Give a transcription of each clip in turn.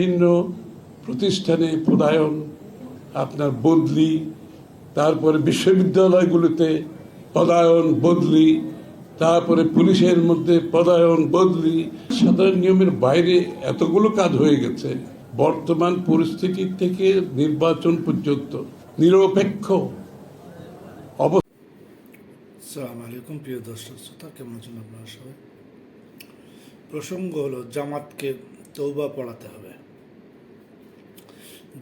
বিভিন্ন প্রতিষ্ঠানে পদায়ন আপনার বদলি, তারপরে বিশ্ববিদ্যালয়গুলোতে পদায়ন, বদলি, তারপরে পুলিশের মধ্যে পদায়ন, বদলি। সাধারণ নিয়মের বাইরে এতগুলো কাজ হয়ে গেছে, বর্তমান পরিস্থিতি থেকে নির্বাচন পর্যন্ত। নিরপেক্ষ সালাম আলাইকুম, প্রিয় দর্শক শ্রোতা, কেমন আছেন আপনারা সবাই? প্রসঙ্গ হলো, জামাতকে তৌবা পড়াতে হবে।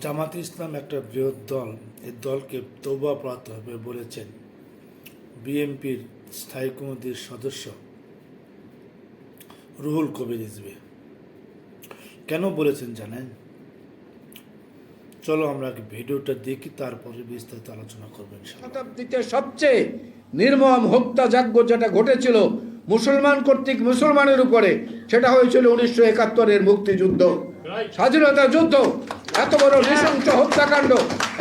জামাত ইসলাম একটা বৃহৎ দল। এই দলকে তৌবা পড়াতে হবে বলেছেন বিএনপির স্থায়ী কমিটির সদস্য রুহুল কবির রিজভি কেন বলেছেন জানেন? চলো আমরা ভিডিওটা দেখি তারপরে বিস্তারিত আলোচনা করবেন শতাব্দীতে সবচেয়ে নির্মম হত্যাযজ্ঞ যেটা ঘটেছিল মুসলমান কর্তৃক মুসলমানের উপরে সেটা হয়েছিল উনিশশো একাত্তরের মুক্তিযুদ্ধ স্বাধীনতা যুদ্ধ। এত বড় নৃশংস হত্যাকাণ্ড।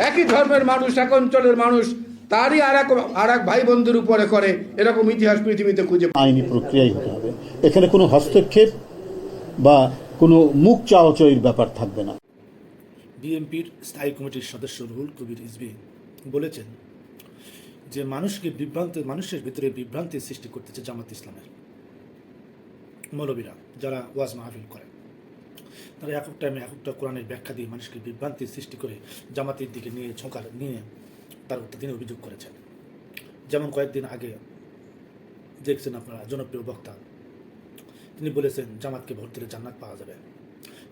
একই ধর্মের মানুষ এক অঞ্চলের মানুষ তারই আর এক আর এক ভাই বন্ধুর উপরে করে এরকম ইতিহাস পৃথিবীতে খুঁজে আইনি প্রক্রিয়াই হতে হবে। এখানে কোনো হস্তক্ষেপ বা কোনো মুখ চাওয়াচয়ের ব্যাপার থাকবে না। বিএনপির স্থায়ী কমিটির সদস্য রুহুল কবির ইসবি বলেছেন যে মানুষকে বিভ্রান্ত মানুষের ভিতরে বিভ্রান্তি সৃষ্টি করতেছে জামাত ইসলামের মৌলবীরা যারা ওয়াজ মাহফিল করে তারা একক টাইমে একেকটা কোরআনের ব্যাখ্যা দিয়ে মানুষকে বিভ্রান্তি সৃষ্টি করে জামাতের দিকে নিয়ে ঝোঁকার নিয়ে তার তিনি অভিযোগ করেছেন। যেমন কয়েকদিন আগে দেখছেন আপনারা জনপ্রিয় বক্তা। তিনি বলেছেন, জামাতকে ভোট দিলে জান্নাত পাওয়া যাবে।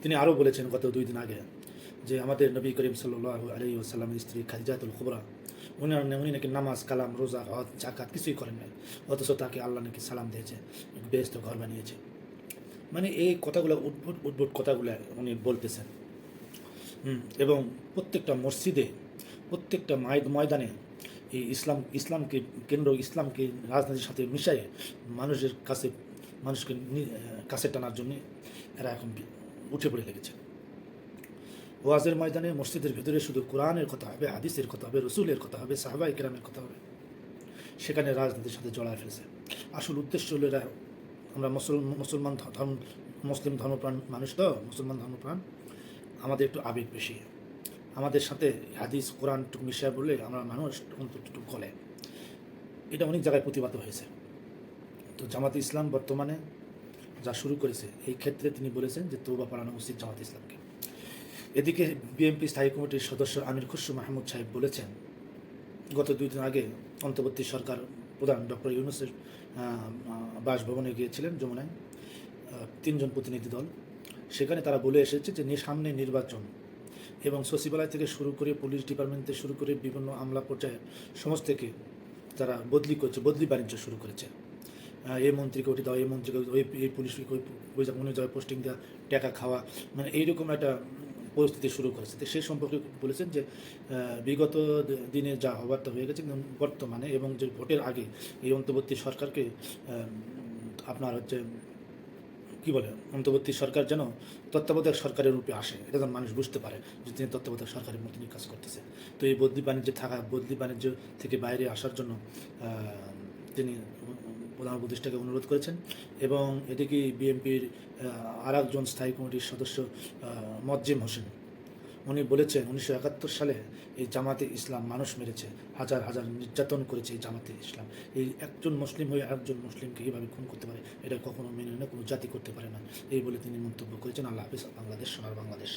তিনি আরও বলেছেন গত দুই দিন আগে যে আমাদের নবী করিম সাল্লাহ আলী সাল্লামের স্ত্রী খাদিজাতুল খুবরা, উনি উনি নাকি নামাজ, কালাম, রোজা, হজ জাকাত কিছুই করেন নাই, অথচ তাকে আল্লাহ নাকি সালাম দিয়েছে বেস্ত ঘর বানিয়েছে। মানে এই কথাগুলো, উদ্ভুট উদ্ভুট কথাগুলো উনি বলতেছেন। এবং প্রত্যেকটা মসজিদে, প্রত্যেকটা মায়- ময়দানে এই ইসলাম, ইসলামকে কেন্দ্র, ইসলামকে রাজনীতির সাথে মিশাই মানুষের কাছে, মানুষকে কাছে টানার জন্যে এরা এখন উঠে পড়ে লেগেছে। ওয়াজের ময়দানে মসজিদের ভিতরে শুধু কোরআনের কথা হবে, হাদিসের কথা হবে, রসুলের কথা হবে সাহবা ইকরামের কথা হবে। সেখানে রাজনীতির সাথে জড়ায় ফেলছে। আসল উদ্দেশ্য হলো এরা আমরা মুসলমান মুসলমান ধর্ম, মুসলিম ধর্মপ্রাণ মানুষ তো, মুসলমান ধর্মপ্রাণ, আমাদের একটু আবেগ বেশি। আমাদের সাথে হাদিস, কোরআন টুক মিশিয়ে বললে আমরা মানুষ একটু গলে। এটা অনেক জায়গায় প্রতিবাদ হয়েছে। তো জামাত ইসলাম বর্তমানে যা শুরু করেছে, এই ক্ষেত্রে তিনি বলেছেন যে তৌবা পালানো উচিত জামাত ইসলামকে। এদিকে বিএনপি স্থায়ী কমিটির সদস্য আমির খুশরু মাহমুদ সাহেব বলেছেন, গত দুই দিন আগে অন্তর্বর্তী সরকার প্রধান ডক্টর ইউনুসের বাসভবনে গিয়েছিলেন যমুনায় তিনজন প্রতিনিধি দল। সেখানে তারা বলে এসেছে যে সামনে নির্বাচন এবং সচিবালয় থেকে শুরু করে পুলিশ ডিপার্টমেন্ট থেকে শুরু করে বিভিন্ন আমলা পর্যায়ে সমস্ত থেকে তারা বদলি করছে, বদলি বাণিজ্য শুরু করেছে। এই মন্ত্রীকে ওটি দেওয়া এই মন্ত্রীকে ওই এই পুলিশকে ওই ওই পোস্টিং দেওয়া টাকা খাওয়া মানে এইরকম একটা পরিস্থিতি শুরু করেছে। তো সেই সম্পর্কে বলেছেন যে বিগত দিনে যা হবার তা হয়ে গেছে বর্তমানে এবং যে ভোটের আগে এই অন্তর্বর্তী সরকারকে আপনার হচ্ছে, কি বলে, অন্তর্বর্তী সরকার যেন তত্ত্বাবধায়ক সরকারের রূপে আসে। এটা যেন মানুষ বুঝতে পারে যে তিনি তত্ত্বাবধায়ক সরকারের মতো কাজ করতেছে। তো এই বদলি বাণিজ্যে থাকা, বদলি বাণিজ্য থেকে বাইরে আসার জন্য তিনি প্রধান উপদেষ্টাকে অনুরোধ করেছেন এবং এদিকে বিএনপির আর একজন স্থায়ী কমিটির সদস্য মজ্জিম হোসেন। উনি বলেছেন, উনিশশো একাত্তর সালে এই জামাতে ইসলাম মানুষ মেরেছে, হাজার হাজার নির্যাতন করেছে এই জামাতে ইসলাম। এই একজন মুসলিম হয়ে আরেকজন মুসলিমকে কীভাবে খুন করতে পারে, এটা কখনো মেনে না, কোনো জাতি করতে পারে না। এই বলে তিনি মন্তব্য করেছেন। আল্লাহ হাফিজ, বাংলাদেশ, সোনার বাংলাদেশ।